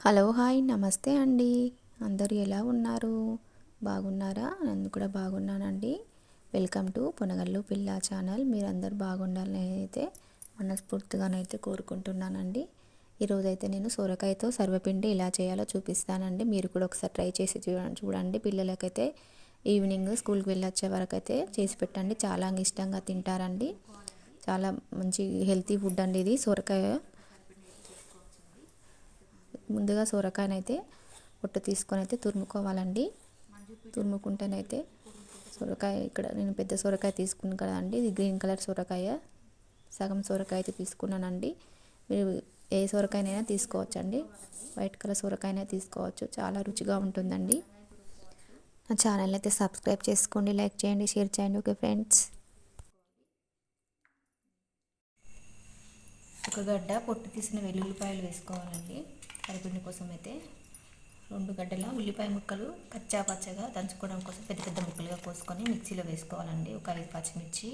Hello hi నమస్తే అండి. అందరూ ఎలా ఉన్నారు? బాగున్నారా? నన్ను కూడా బాగున్నానండి. వెల్కమ్ టు పునగల్లు పిల్ల ఛానల్. మీరందరూ బాగుండాలని అయితే మనస్ఫూర్తిగానైతే కోరుకుంటున్నానండి. ఈరోజైతే నేను సొరకాయతో సర్వపిండి ఎలా చేయాలో చూపిస్తానండి. మీరు కూడా ఒకసారి ట్రై చేసి చూడండి. పిల్లలకైతే ఈవినింగ్ స్కూల్కి వెళ్ళొచ్చే వరకు అయితే చేసి పెట్టండి. చాలా ఇష్టంగా తింటారండి. చాలా మంచి హెల్తీ ఫుడ్ అండి ఇది. సొరకాయ ముందుగా సొరకాయనైతే పొట్టు తీసుకొని అయితే తురుముకోవాలండి. తురుముకుంటేనైతే సొరకాయ ఇక్కడ నేను పెద్ద సొరకాయ తీసుకున్నాను కదండి ఇది గ్రీన్ కలర్ సొరకాయ. సగం సొరకాయ అయితే తీసుకున్నానండి. మీరు ఏ సొరకాయనైనా తీసుకోవచ్చండి. వైట్ కలర్ సొరకాయనే తీసుకోవచ్చు. చాలా రుచిగా ఉంటుందండి. నా ఛానల్ అయితే సబ్స్క్రైబ్ చేసుకోండి లైక్ చేయండి షేర్ చేయండి. Okay friends. ఒక గడ్డ పొట్టు తీసిన వెల్లుల్లిపాయలు వేసుకోవాలండి. కరిపిండి కోసం అయితే రెండు గడ్డల ఉల్లిపాయ ముక్కలు కచ్చా పచ్చగా దంచుకోవడం కోసం పెద్ద పెద్ద ముక్కలుగా కోసుకొని మిక్సీలో వేసుకోవాలండి. ఒక ఐదు పచ్చిమిర్చి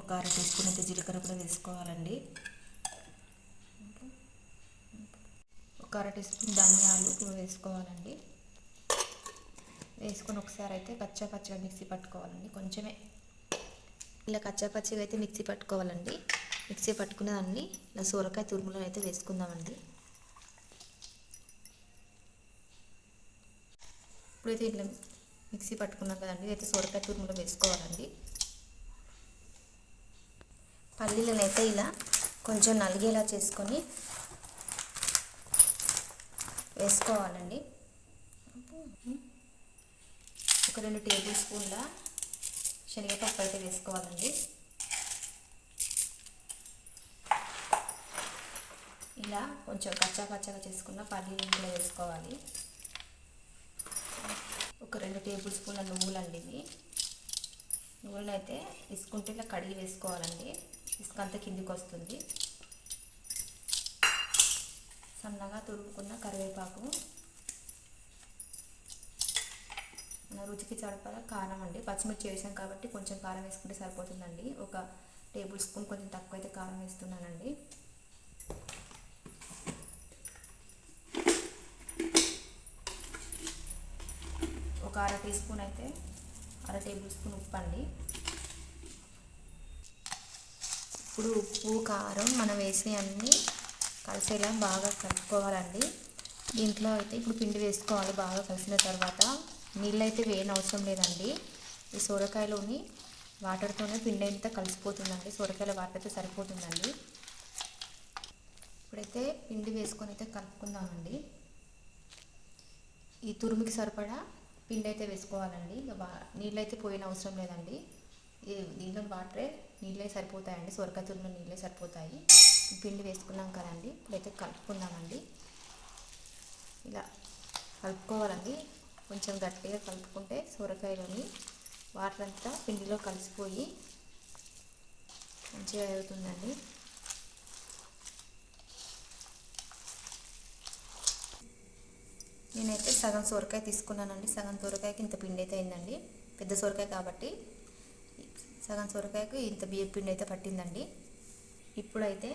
ఒక అర టీ స్పూన్ అయితే జీలకర్ర కూడా వేసుకోవాలండి. ఒక అర టీ స్పూన్ ధనియాలు కూడా వేసుకోవాలండి. వేసుకొని ఒకసారి అయితే కచ్చా పచ్చగా మిక్సీ పట్టుకోవాలండి. కొంచెమే ఇలా కచ్చా పచ్చిగా అయితే మిక్సీ పట్టుకోవాలండి. మిక్సీ పట్టుకున్న దాన్ని ఇలా సోరకాయ తురుములో అయితే వేసుకుందామండి. ఇప్పుడైతే ఇట్లా మిక్సీ పట్టుకున్నాం కదండి అయితే సోరకాయ తురుములో వేసుకోవాలండి. పల్లీలను అయితే ఇలా కొంచెం నలిగేలా చేసుకొని వేసుకోవాలండి. ఒక రెండు టేబుల్ స్పూన్ల శనగపప్పు అయితే వేసుకోవాలండి. ఇలా కొంచెం కచ్చా పచ్చగా చేసుకున్న పల్లీలు ఇంట్లో వేసుకోవాలి. ఒక రెండు టేబుల్ స్పూన్ల నువ్వులండి ఇవి. నువ్వులను అయితే ఇసుకుంటే ఇలా కడిగి వేసుకోవాలండి. ఇసుక అంతా కిందికి వస్తుంది. సన్నగా తురుముకున్న కరివేపాకు. మన రుచికి చడపల కారం అండి. పచ్చిమిర్చి వేసాం కాబట్టి కొంచెం కారం వేసుకుంటే సరిపోతుందండి. ఒక టేబుల్ స్పూన్ కొంచెం తక్కువ అయితే కారం వేస్తున్నానండి. ఒక అర టీ స్పూన్ అయితే అర టేబుల్ స్పూన్ ఉప్పు అండి ఇప్పుడు ఉప్పు కారం మనం వేసి అన్నీ కలిసేలా బాగా కలుపుకోవాలండి. దీంట్లో అయితే ఇప్పుడు పిండి వేసుకోవాలి బాగా కలిసిన తర్వాత. నీళ్ళు అయితే వేయని అవసరం లేదండి. ఈ సొరకాయలోని వాటర్తోనే పిండి అంతా కలిసిపోతుందండి. సొరకాయల వాటర్ అయితే సరిపోతుందండి. ఇప్పుడైతే పిండి వేసుకొని అయితే కలుపుకుందామండి. ఈ తురుముకి సరిపడా పిండి అయితే వేసుకోవాలండి. ఇక బా నీళ్ళు అయితే పోయిన అవసరం లేదండి. దీంట్లో వాటరే నీళ్ళే సరిపోతాయండి. సొరకతూరులో నీళ్ళే సరిపోతాయి. పిండి వేసుకున్నాం కదండి. ఇప్పుడైతే కలుపుకుందామండి. ఇలా కలుపుకోవాలండి. కొంచెం గట్టిగా కలుపుకుంటే సొరకాయలోని వాటర్ అంతా పిండిలో కలిసిపోయి మంచిగా అవుతుందండి. నేనైతే సగం సొరకాయ తీసుకున్నానండి. సగం సొరకాయకి ఇంత పిండి అయితే అయిందండి. పెద్ద సొరకాయ కాబట్టి సగం సొరకాయకు ఇంత బియ్య పిండి అయితే పట్టిందండి. ఇప్పుడైతే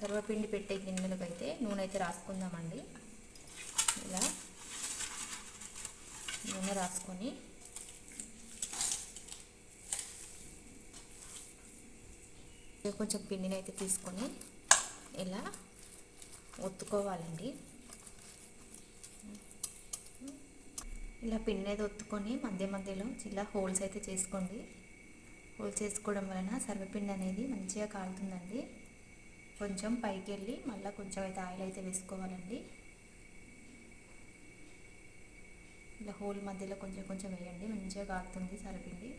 సర్వపిండి పెట్టే గిన్నెలకు అయితే నూనె అయితే రాసుకుందామండి. ఇలా నూనె రాసుకొని కొంచెం పిండిని అయితే తీసుకొని ఇలా ఒత్తుకోవాలండి. ఇలా పిండి అయితే ఒత్తుకొని మధ్య మధ్యలో ఇలా హోల్స్ అయితే చేసుకోండి. హోల్స్ చేసుకోవడం వలన సర్వపిండి అనేది మంచిగా కాలుతుందండి. కొంచెం పైకి వెళ్ళి మళ్ళీ కొంచెం అయితే ఆయిల్ అయితే వేసుకోవాలండి. ఇలా హోల్ మధ్యలో కొంచెం కొంచెం వేయండి. మంచిగా కాలుతుంది సరపిండి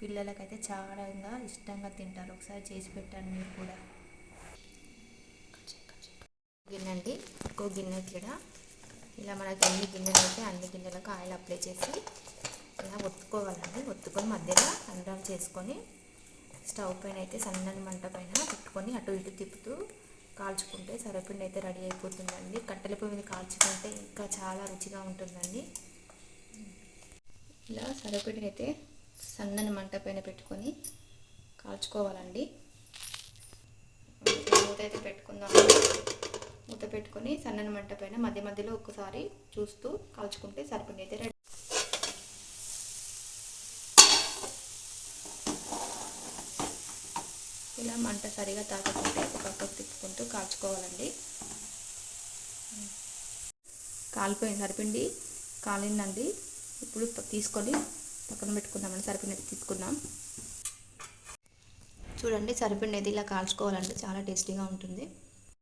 పిల్లలకైతే చాలా ఇష్టంగా తింటారు. ఒకసారి చేసి పెట్టండి మీరు కూడా. గిన్నె అండి. ఇంకో గిన్నె ఇక్కడ. ఇలా మనకి ఎన్ని గిన్నెలు అయితే అన్ని గిన్నెలకు ఆయిల్ అప్లై చేసి ఇలా ఒత్తుకోవాలండి. ఒత్తుకొని మధ్యలో రంధ్రాలు చేసుకొని స్టవ్ పైన అయితే సన్నని మంట పైన పెట్టుకొని అటు ఇటు తిప్పుతూ కాల్చుకుంటే సరపిండి అయితే రెడీ అయిపోతుందండి. కట్టెల పొయ్యి మీద కాల్చుకుంటే ఇంకా చాలా రుచిగా ఉంటుందండి. ఇలా సరపిండిని అయితే సన్నని మంట పైన పెట్టుకొని కాల్చుకోవాలండి. మూత అయితే పెట్టుకొని సన్నని మంట పైన మధ్య మధ్యలో ఒక్కసారి చూస్తూ కాల్చుకుంటే సరిపిండి అయితే రెడీ. ఇలా మంట సరిగా తాకకుంటే ఒక పక్కకు తిప్పుకుంటూ కాల్చుకోవాలండి. కాలిపోయింది సరిపిండి కాలిందండి. ఇప్పుడు తీసుకొని పక్కన పెట్టుకుందామండి. సరిపిండి తీసుకుందాం. చూడండి సరిపిండి ఇలా కాల్చుకోవాలండి. చాలా టేస్టీగా ఉంటుంది.